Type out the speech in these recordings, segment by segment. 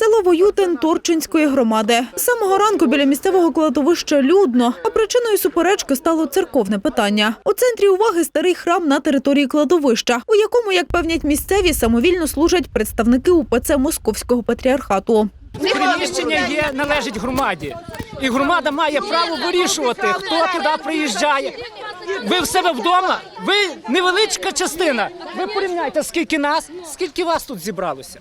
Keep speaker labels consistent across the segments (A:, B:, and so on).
A: Село Воютин Торчинської громади. З самого ранку біля місцевого кладовища людно, а причиною суперечки стало церковне питання. У центрі уваги старий храм на території кладовища, у якому, як певнять місцеві, самовільно служать представники УПЦ Московського патріархату.
B: Приміщення є, належить громаді. І громада має право вирішувати, хто туди приїжджає. Ви в себе вдома, ви невеличка частина. Ви порівняйте, скільки нас, скільки вас тут зібралося.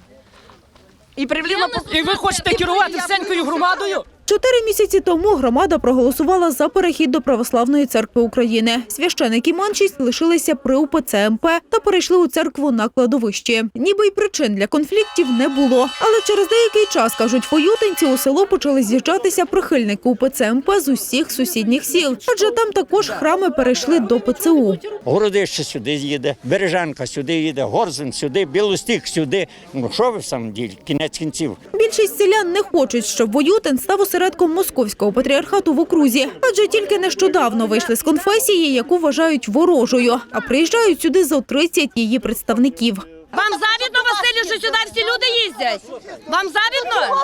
C: І привліла по
B: І ви хочете керувати всенькою громадою?
A: Чотири місяці тому громада проголосувала за перехід до Православної церкви України. Священики меншість лишилися при УПЦ МП та перейшли у церкву на кладовищі. Ніби й причин для конфліктів не було. Але через деякий час, кажуть воютинці, у село почали з'їжджатися прихильники УПЦ МП з усіх сусідніх сіл. Адже там також храми перейшли до ПЦУ.
D: Городище сюди їде, Бережанка сюди їде, Горзин сюди, Білостік сюди. Ну що ви в самом кінець кінців?
A: Більшість селян не хочуть, щоб Воютин став осередком московського патріархату в окрузі, адже тільки нещодавно вийшли з конфесії, яку вважають ворожою, а приїжджають сюди зо 30 її представників.
C: Вам що сюди всі люди їздять? Вам завідно?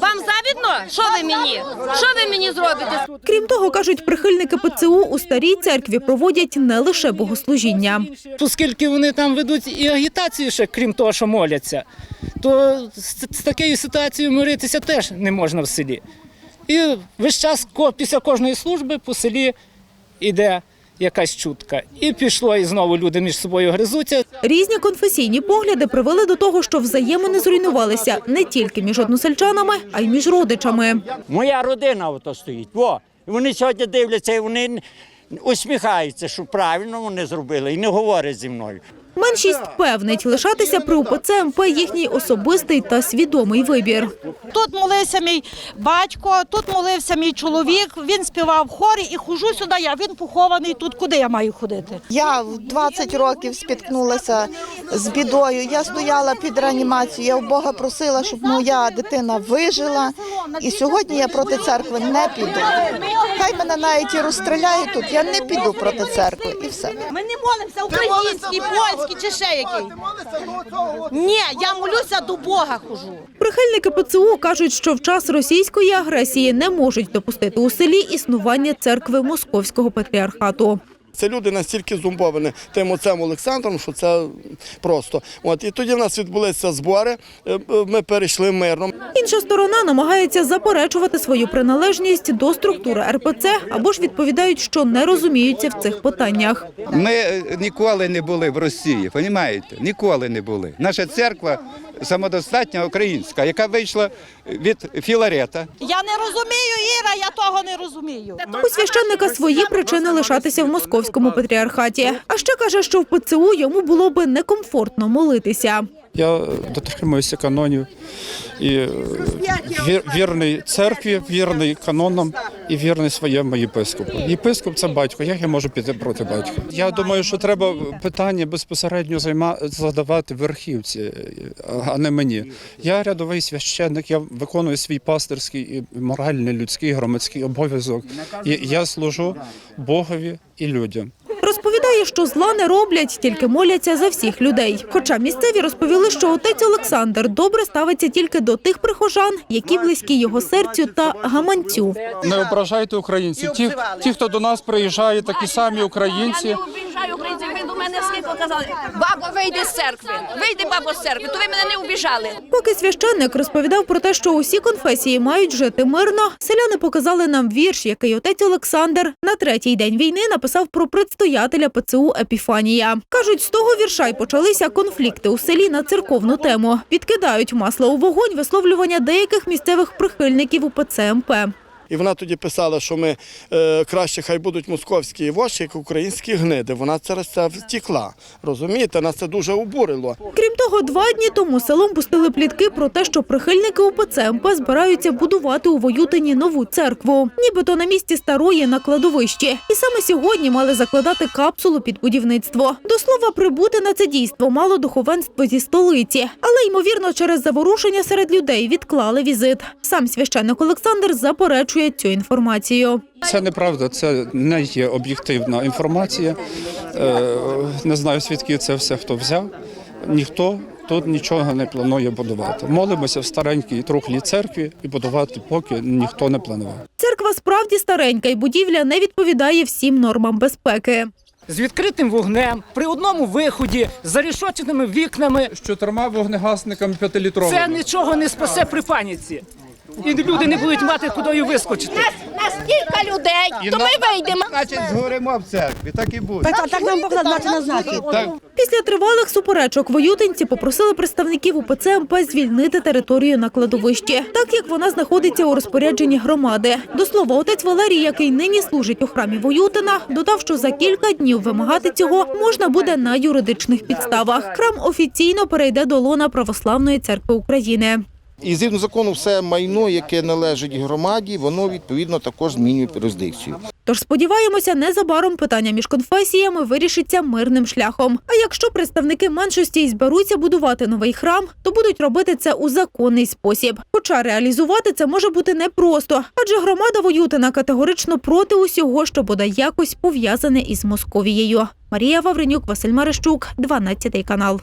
C: Вам завідно? Що ви мені? Що ви мені зробите?
A: Крім того, кажуть, прихильники ПЦУ у старій церкві проводять не лише богослужіння.
B: Оскільки вони там ведуть і агітацію ще, крім того, що моляться, то з, з такою ситуацією миритися теж не можна в селі. І весь час після кожної служби по селі йде якась чутка. І пішло, і знову люди між собою гризуться.
A: Різні конфесійні погляди привели до того, що взаємини зруйнувалися не тільки між односельчанами, а й між родичами.
D: Моя родина ото стоїть. Во. Вони сьогодні дивляться і вони усміхаються, що правильно вони зробили, і не говорять зі мною.
A: Меншість певнить, лишатися при УПЦ МП їхній особистий та свідомий вибір.
E: Тут молився мій батько, тут молився мій чоловік. Він співав в хорі і хожу сюди. Я він похований тут. Куди я маю ходити?
F: Я в 20 років спіткнулася з бідою. Я стояла під реанімацією. Я у Бога просила, щоб моя дитина вижила. І сьогодні я проти церкви не піду. Хай мене навіть і розстріляють тут. Я не піду проти церкви. І все.
E: Ми не молимося українські, польські чи ще які. Ні, я молюся до Бога хожу.
A: Прихильники ПЦУ кажуть, що в час російської агресії не можуть допустити у селі існування церкви Московського патріархату.
G: Це люди настільки зумбовані тим отцем Олександром, що це просто. От і тоді в нас відбулися збори. е, е, Ми перейшли мирно.
A: Інша сторона намагається заперечувати свою приналежність до структури РПЦ або ж відповідають, що не розуміються в цих питаннях.
H: Ми ніколи не були в Росії, розумієте? Ніколи не були. Наша церква самодостатня українська, яка вийшла від Філарета.
E: Я не розумію, Іра, я того не розумію.
A: У священника свої причини лишатися в московському патріархаті. А ще каже, що в ПЦУ йому було би некомфортно молитися.
I: Я дотримуюся канонів і е, вір- вірний церкві, вірний канонам і вірний своєму єпископу. Єпископ це батько. Як я можу піти проти батька? Я думаю, що треба питання безпосередньо задавати верхівці, а не мені. Я рядовий священник, я виконую свій пастирський і моральний, людський, громадський обов'язок. І я служу Богові і людям.
A: Розповідає, що зла не роблять, тільки моляться за всіх людей. Хоча місцеві розповіли, що отець Олександр добре ставиться тільки до тих прихожан, які близькі його серцю та гаманцю.
I: Не ображайте українців. Ті, ті, хто до нас приїжджає, такі самі українці.
C: До мене. Бабо, вийди з церкви. Вийди, бабо, з церкви. То ви мене не обіжали.
A: Поки священник розповідав про те, що усі конфесії мають жити мирно, селяни показали нам вірш, який отець Олександр на третій день війни написав про предстоятеля ПЦУ Епіфанія. Кажуть, з того вірша й почалися конфлікти у селі на церковну тему. Підкидають масло у вогонь висловлювання деяких місцевих прихильників УПЦ МП.
G: І вона тоді писала, що ми е, краще хай будуть московські воші, як українські гниди. Вона через це втікла. Розумієте, нас це дуже обурило.
A: Крім того, два дні тому селом пустили плітки про те, що прихильники УПЦ МП збираються будувати у Воютині нову церкву, нібито на місці старої на кладовищі. І саме сьогодні мали закладати капсулу під будівництво. До слова, прибути на це дійство мало духовенство зі столиці, але ймовірно, через заворушення серед людей відклали візит. Сам священник Олександр заперечує цю інформацію.
I: Це неправда, це не є об'єктивна інформація. Е, Не знаю, звідки це все хто взяв. Ніхто тут нічого не планує будувати. Молимося в старенькій трухлій церкві і будувати поки ніхто не планував.
A: Церква справді старенька і будівля не відповідає всім нормам безпеки.
B: З відкритим вогнем, при одному виході, з зарішоченими вікнами.
I: З чотирма вогнегасниками п'ятилітровими.
B: Це нічого не спасе при паніці. І люди не будуть мати куди вискочити.
C: Нас кілька людей, то ми вийдемо.
H: Значить, згоримо в церкві, так і буде.
E: Так, так нам Бог назначив на знаки.
H: Так.
A: Після тривалих суперечок воютинці попросили представників УПЦ МП звільнити територію на кладовищі, так як вона знаходиться у розпорядженні громади. До слова, отець Валерій, який нині служить у храмі Воютина, додав, що за кілька днів вимагати цього можна буде на юридичних підставах. Храм офіційно перейде до лона Православної церкви України.
J: І згідно закону, все майно, яке належить громаді, воно відповідно також змінює юрисдикцію.
A: Тож сподіваємося, незабаром питання між конфесіями вирішиться мирним шляхом. А якщо представники меншості й зберуться будувати новий храм, то будуть робити це у законний спосіб. Хоча реалізувати це може бути непросто, адже громада Воютина категорично проти усього, що буде якось пов'язане із Московією. Марія Вавренюк, Василь Марищук, 12 канал.